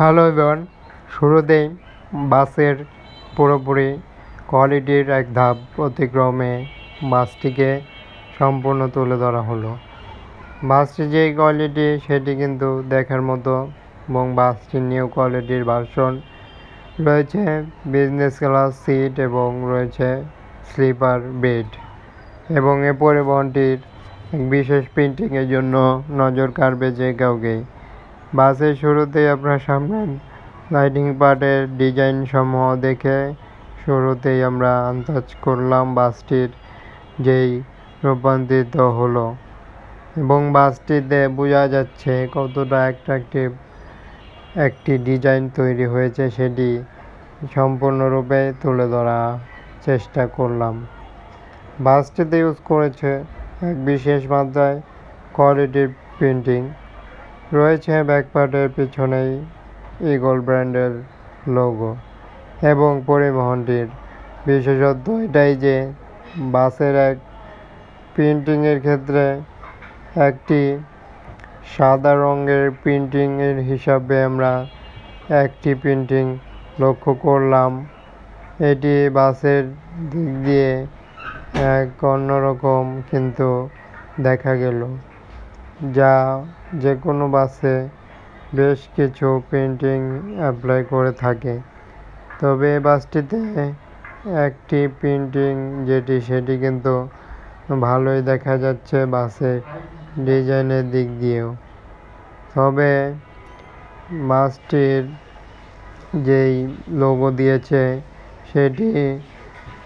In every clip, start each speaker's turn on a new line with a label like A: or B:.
A: Hello everyone শুরুতেই বাসের পুরোপুরি কোয়ালিটির এক ধাপ অতিক্রমে বাসটিকে সম্পূর্ণ তুলে ধরা হলো। বাসটি যেই কোয়ালিটি, সেটি কিন্তু দেখার মতো এবং বাসটির নিউ কোয়ালিটির ভার্সন রয়েছে বিজনেস ক্লাস সিট এবং রয়েছে স্লিপার বেড এবং এ পরিবহনটির বিশেষ প্রিন্টিংয়ের জন্য নজর কাড়বে যে কাউকে বাসের শুরুতেই আপনার সামনে লাইটিং পার্টের ডিজাইন সমূহ দেখে শুরুতেই আমরা আন্দাজ করলাম বাসটির যেই রূপান্তরিত হলো। এবং বাসটিতে বোঝা যাচ্ছে কতটা অ্যাট্রাকটিভ একটি ডিজাইন তৈরি হয়েছে, সেটি সম্পূর্ণরূপে তুলে ধরা চেষ্টা করলাম। বাসটিতে ইউজ করেছে এক বিশেষ মাত্রায় কোয়ালিটির প্রিন্টিং রয়েছে ব্যাকপার্টের পিছনেই ইগল ব্র্যান্ডের লোগো এবং পরিবহনটির। বিশেষত্ব এটাই যে, বাসের এক প্রিন্টিংয়ের ক্ষেত্রে একটি সাদা রঙের প্রিন্টিংয়ের হিসাবে আমরা একটি প্রিন্টিং লক্ষ্য করলাম। এটি বাসের দিক দিয়ে এক অন্যরকম কিন্তু দেখা গেল। যা যে কোনো বাসে বেশ কিছু প্রিন্টিং অ্যাপ্লাই করে থাকে। তবে এই বাসটিতে একটি প্রিন্টিং যেটি, সেটি কিন্তু ভালোই দেখা যাচ্ছে বাসের ডিজাইনের দিক দিয়েও। তবে বাসটির যেই লোগো দিয়েছে, সেটি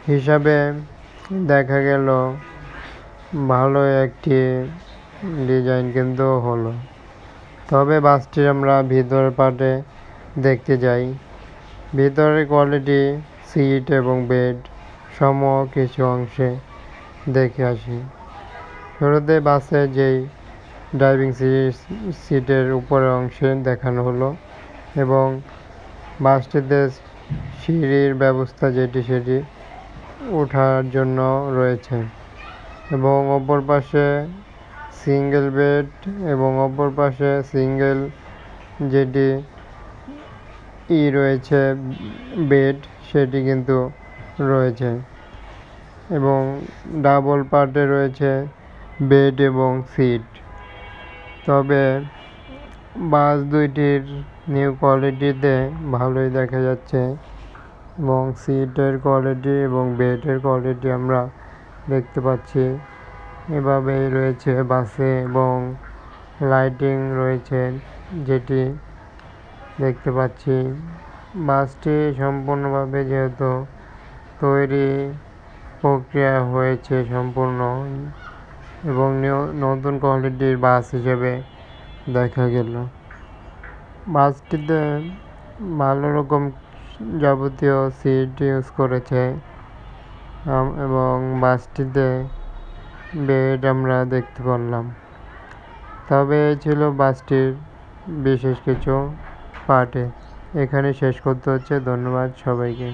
A: হিসাবে দেখা গেল ভালো একটি ডিজাইন কিন্তু হলো। তবে বাসটি আমরা ভিতরের পার্টে দেখতে যাই। ভিতরের কোয়ালিটি সিট এবং বেড সম কিছু অংশে দেখে আসি। শুরুতে বাসে যেই ড্রাইভিং সিটের উপরের অংশে দেখানো হলো এবং বাসটিতে সিঁড়ির ব্যবস্থা যেটি সেটি ওঠার জন্য রয়েছে এবং অপর পাশে সিঙ্গেল বেড এবং অপর পাশে সিঙ্গেল যেটি ই রয়েছে বেড, সেটি কিন্তু রয়েছে। এবং ডাবল পার্টে রয়েছে বেড এবং সিট। তবে বাস দুইটির নিউ কোয়ালিটিতে ভালোই দেখা যাচ্ছে এবং সিটের কোয়ালিটি এবং বেডের কোয়ালিটি আমরা দেখতে পাচ্ছি। এভাবেই রয়েছে বাসে এবং লাইটিং রয়েছে যেটি দেখতে পাচ্ছি। বাসটি সম্পূর্ণভাবে যেহেতু তৈরি প্রক্রিয়া হয়েছে সম্পূর্ণ এবং নতুন কোয়ালিটির বাস হিসেবে দেখা গেল। বাসটিতে ভালো রকম যাবতীয় সিট ইউজ করেছে এবং বাসটিতে বেড আমরা দেখতে পারলাম। তবে এই ছিল বাসটির বিশেষ কিছু পার্টে। এখানে শেষ করতে হচ্ছে। ধন্যবাদ সবাইকে।